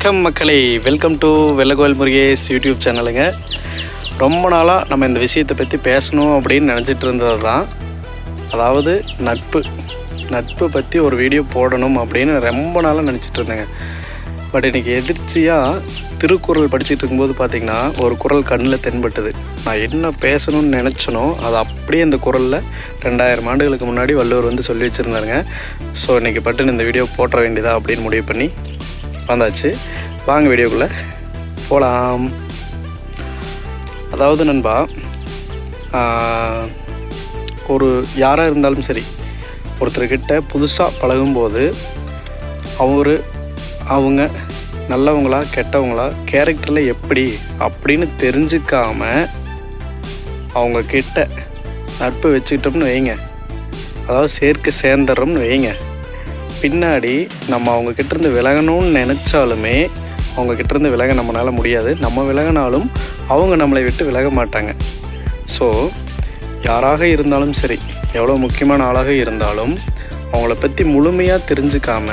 வணக்கம் மக்களே. Welcome to Vellakovil Murugesh YouTube சேனலுங்க ரொம்ப நாளாக நம்ம இந்த விஷயத்தை பற்றி பேசணும் அப்படின்னு நினச்சிட்டு இருந்தது தான் அதாவது நட்பு. நட்பு பற்றி ஒரு வீடியோ போடணும் அப்படின்னு ரொம்ப நாளாக நினச்சிட்டு இருந்தேங்க. பட் இன்றைக்கி எதிர்ச்சியாக திருக்குறள் படிச்சுட்டு இருக்கும்போது பார்த்திங்கன்னா ஒரு குறள் கண்ணில் தென்பட்டது. நான் என்ன பேசணும்னு நினச்சனோ அது அப்படியே இந்த குறளில் ரெண்டாயிரம் ஆண்டுகளுக்கு முன்னாடி வள்ளுவர் வந்து சொல்லி வச்சுருந்தாருங்க. ஸோ இன்றைக்கி பட்டுன்னு இந்த வீடியோ போட்டுற வேண்டியதா அப்படின்னு முடிவு பண்ணி வந்தாச்சு வாங்க வீடியோக்குள்ளே. போகலாம் அதாவது நண்பா ஒரு யாராக இருந்தாலும் சரி ஒருத்தர்கிட்ட புதுசாக பழகும்போது அவர் அவங்க நல்லவங்களா கெட்டவங்களா கேரக்டரில் எப்படி அப்படின்னு தெரிஞ்சுக்காம அவங்க கிட்ட நட்பு வச்சுக்கிட்டோம்னு வைங்க. அதாவது சேர்க்க சேர்ந்துடுறோம்னு வைங்க. பின்னாடி நம்ம அவங்க இருந்து விலகணும்னு நினச்சாலுமே அவங்க இருந்து விலக நம்மளால முடியாது. நம்ம விலகினாலும் அவங்க நம்மளை விட்டு விலக மாட்டாங்க. ஸோ யாராக இருந்தாலும் சரி எவ்வளோ முக்கியமான ஆளாக இருந்தாலும் அவங்கள பற்றி முழுமையாக தெரிஞ்சுக்காம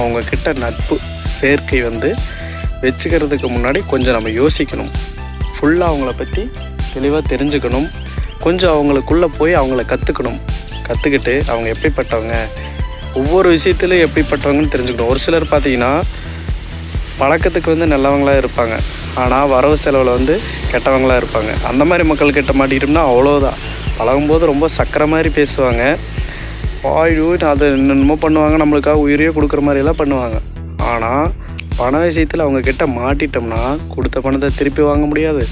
அவங்கக்கிட்ட நட்பு சேர்க்கை வந்து வச்சுக்கிறதுக்கு முன்னாடி கொஞ்சம் நம்ம யோசிக்கணும். ஃபுல்லாக அவங்கள பற்றி தெளிவாக தெரிஞ்சுக்கணும். கொஞ்சம் அவங்களுக்குள்ளே போய் அவங்கள கற்றுக்கணும் கற்றுக்கிட்டு அவங்க எப்படிப்பட்டவங்க ஒவ்வொரு விஷயத்துலையும் எப்படிப்பட்டவங்கன்னு தெரிஞ்சுக்கணும். ஒரு சிலர் பார்த்தீங்கன்னா பழக்கத்துக்கு வந்து நல்லவங்களாக இருப்பாங்க. ஆனால் வரவு செலவில் வந்து கெட்டவங்களாக இருப்பாங்க. அந்த மாதிரி மக்கள் கிட்ட மாட்டிக்கிட்டோம்னா அவ்வளோதான் பழகும்போது ரொம்ப சக்கரை மாதிரி பேசுவாங்க. ஐயோ அதை என்னென்னமோ பண்ணுவாங்க. நம்மளுக்காக உயிரையே கொடுக்குற மாதிரியெல்லாம் பண்ணுவாங்க. ஆனால் பண விஷயத்தில் அவங்க கிட்ட மாட்டிட்டோம்னா கொடுத்த பணத்தை திருப்பி வாங்க முடியாது.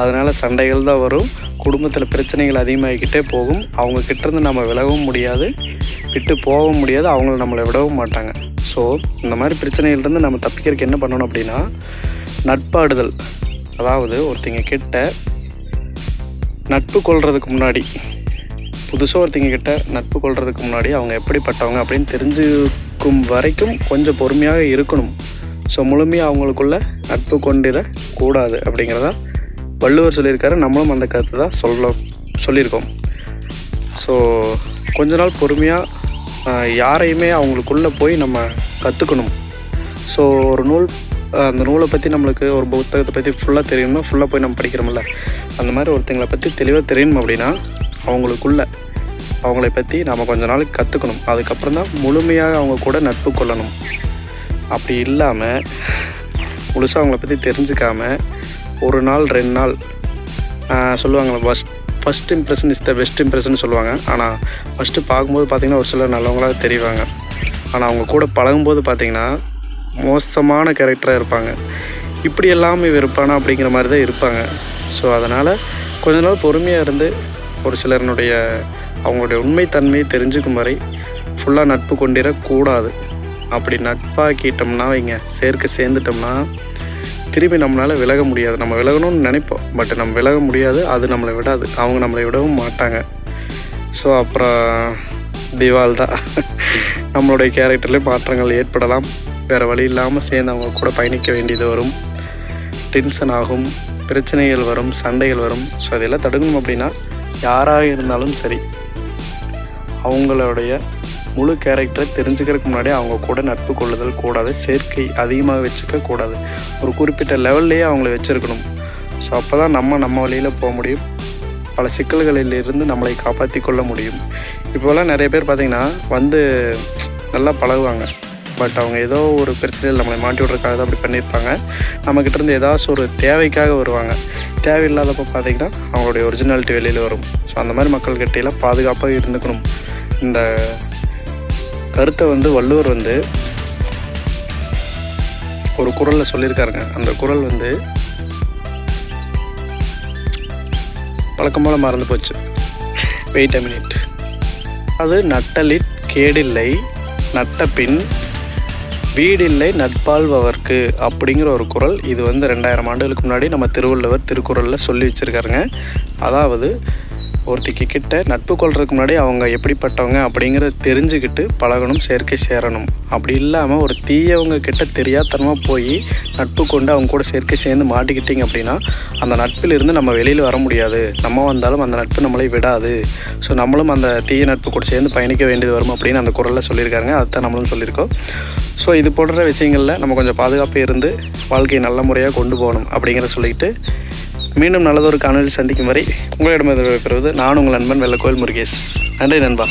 அதனால் சண்டைகள் தான் வரும். குடும்பத்தில் பிரச்சனைகள் அதிகமாகிக்கிட்டே போகும். அவங்கக்கிட்டேருந்து இருந்து நம்ம விலகவும் முடியாது. விட்டு போகவும் முடியாது அவங்கள நம்மளை விடவும் மாட்டாங்க. ஸோ இந்த மாதிரி பிரச்சனைகள்லேருந்து நம்ம தப்பிக்கிறதுக்கு என்ன பண்ணணும் அப்படின்னா நட்பாடுதல். அதாவது ஒருத்தங்க கிட்ட நட்பு கொள்றதுக்கு முன்னாடி புதுசாக ஒருத்தங்க கிட்ட நட்பு கொள்றதுக்கு முன்னாடி அவங்க எப்படிப்பட்டவங்க அப்படின்னு தெரிஞ்சுக்கும் வரைக்கும் கொஞ்சம் பொறுமையாக இருக்கணும். ஸோ முழுமையாக அவங்களுக்குள்ள நட்பு கொண்டிட கூடாது அப்படிங்கிறதா வள்ளுவர் சொல்லியிருக்காரு. நம்மளும் அந்த கருத்து தான் சொல்ல சொல்லியிருக்கோம். ஸோ கொஞ்ச நாள் பொறுமையாக யாரையுமே அவங்களுக்குள்ளே போய் நம்ம கற்றுக்கணும் ஸோ ஒரு நூல் அந்த நூலை பற்றி நம்மளுக்கு ஒரு புத்தகத்தை பற்றி ஃபுல்லாக தெரியணும்னா ஃபுல்லாக போய் நம்ம படிக்கிறோம்ல. அந்த மாதிரி ஒருத்தங்களை பற்றி தெளிவாக தெரியணும் அப்படின்னா அவங்களுக்குள்ள அவங்களை பற்றி நாம் கொஞ்ச நாளைக்கு கற்றுக்கணும் அதுக்கப்புறம் தான் முழுமையாக அவங்க கூட நட்பு கொள்ளணும். அப்படி இல்லாமல் முழுசாக அவங்கள பற்றி தெரிஞ்சுக்காம ஒரு நாள் ரெண்டு நாள் சொல்லுவாங்களே first first impression is the best impression சொல்லுவாங்க. ஆனால் ஃபஸ்ட்டு பார்க்கும்போது பார்த்தீங்கன்னா ஒரு சிலர் நல்லவங்களாக தெரிவாங்க. ஆனால் அவங்க கூட பழகும்போது பார்த்திங்கன்னா மோசமான கேரக்டராக இருப்பாங்க. இப்படி எல்லாமே இருப்பானா அப்படிங்கிற மாதிரி தான் இருப்பாங்க. ஸோ அதனால் கொஞ்ச நாள் பொறுமையாக இருந்து ஒரு சிலருடைய அவங்களுடைய உண்மைத்தன்மையை தெரிஞ்சுக்கும் வரை ஃபுல்லாக நட்பு கொண்டிடக்கூடாது அப்படி நட்பாக்கிட்டோம்னா வைங்க சேர்க்க சேர்ந்துட்டோம்னா திரும்பி நம்மளால் விலக முடியாது. நம்ம விலகணும்னு நினைப்போம். பட் நம்ம விலக முடியாது. அது நம்மளை விடாது. அவங்க நம்மளை விடவும் மாட்டாங்க. ஸோ அப்புறம் திவால் தான். நம்மளுடைய கேரக்டர்லேயும் மாற்றங்கள் ஏற்படலாம். வேறு வழி இல்லாமல் சேர்ந்து அவங்க கூட பயணிக்க வேண்டியது வரும். டென்ஷன் ஆகும். பிரச்சனைகள் வரும். சண்டைகள் வரும். ஸோ அதெல்லாம் தடுக்கணும் அப்படின்னா யாராக இருந்தாலும் சரி அவங்களுடைய முழு கேரக்டரை தெரிஞ்சுக்கிறதுக்கு முன்னாடி அவங்க கூட நட்பு கொள்ளுதல் கூடாது சேர்க்கை அதிகமாக வச்சுக்க கூடாது. ஒரு குறிப்பிட்ட லெவல்லையே அவங்கள வச்சுருக்கணும். ஸோ அப்போ தான் நம்ம நம்ம வழியில் போக முடியும். பல சிக்கல்களிலிருந்து நம்மளை காப்பாற்றி கொள்ள முடியும். இப்போலாம் நிறைய பேர் பார்த்திங்கன்னா வந்து நல்லா பழகுவாங்க. பட் அவங்க ஏதோ ஒரு பிரச்சனையில் நம்மளை மாட்டி விட்றதுக்காக தான் அப்படி பண்ணியிருப்பாங்க. நம்மக்கிட்ட இருந்து ஏதாச்சும் ஒரு தேவைக்காக வருவாங்க. தேவையில்லாதப்போ பார்த்திங்கன்னா அவங்களுடைய ஒரிஜினாலிட்டி வெளியில் வரும். ஸோ அந்த மாதிரி மக்கள்கிட்டையெல்லாம் பாதுகாப்பாக இருந்துக்கணும். இந்த கருத்தை வந்து வள்ளுவர் வந்து ஒரு குறளில் சொல்லியிருக்காருங்க. அந்த குறள் வந்து பழக்கமாக மறந்து போச்சு. வெயிட் அ மினிட் அது நட்டலிற் கேடில்லை நட்ட பின் வீடில்லை நட்பாள்பவர்க்கு அப்படிங்கிற ஒரு குறள் இது வந்து ரெண்டாயிரம் ஆண்டுகளுக்கு முன்னாடி நம்ம திருவள்ளுவர் திருக்குறளில் சொல்லி வச்சுருக்காருங்க. அதாவது ஒருத்திக்கு கிட்ட நட்பு கொள்றதுக்கு முன்னாடி அவங்க எப்படிப்பட்டவங்க அப்படிங்கிறத தெரிஞ்சுக்கிட்டு பழகணும் சேர்க்கை சேரணும். அப்படி இல்லாமல் ஒரு தீயவங்க கிட்ட தெரியாதனமாக போய் நட்பு கொண்டு அவங்க கூட சேர்க்கை சேர்ந்து மாட்டிக்கிட்டிங்க அப்படின்னா அந்த நட்பிலிருந்து நம்ம வெளியில் வர முடியாது. நம்ம வந்தாலும் அந்த நட்பு நம்மளை விடாது. ஸோ நம்மளும் அந்த தீய நட்பு கூட சேர்ந்து பயணிக்க வேண்டியது வரும் அப்படின்னு அந்த குரலில் சொல்லியிருக்காங்க அதுதான் நம்மளும் சொல்லியிருக்கோம். ஸோ இது போன்ற விஷயங்களில் நம்ம கொஞ்சம் பாதுகாப்பாக இருந்து வாழ்க்கையை நல்ல முறையாக கொண்டு போகணும் அப்படிங்கிறத சொல்லிட்டு மீண்டும் நல்லதொரு காணொலி சந்திக்கும் வரை உங்களிடமிருந்து பெறுவது நான் உங்கள் நண்பன் வெள்ளக்கோயில் முருகேஷ். நன்றி நண்பா.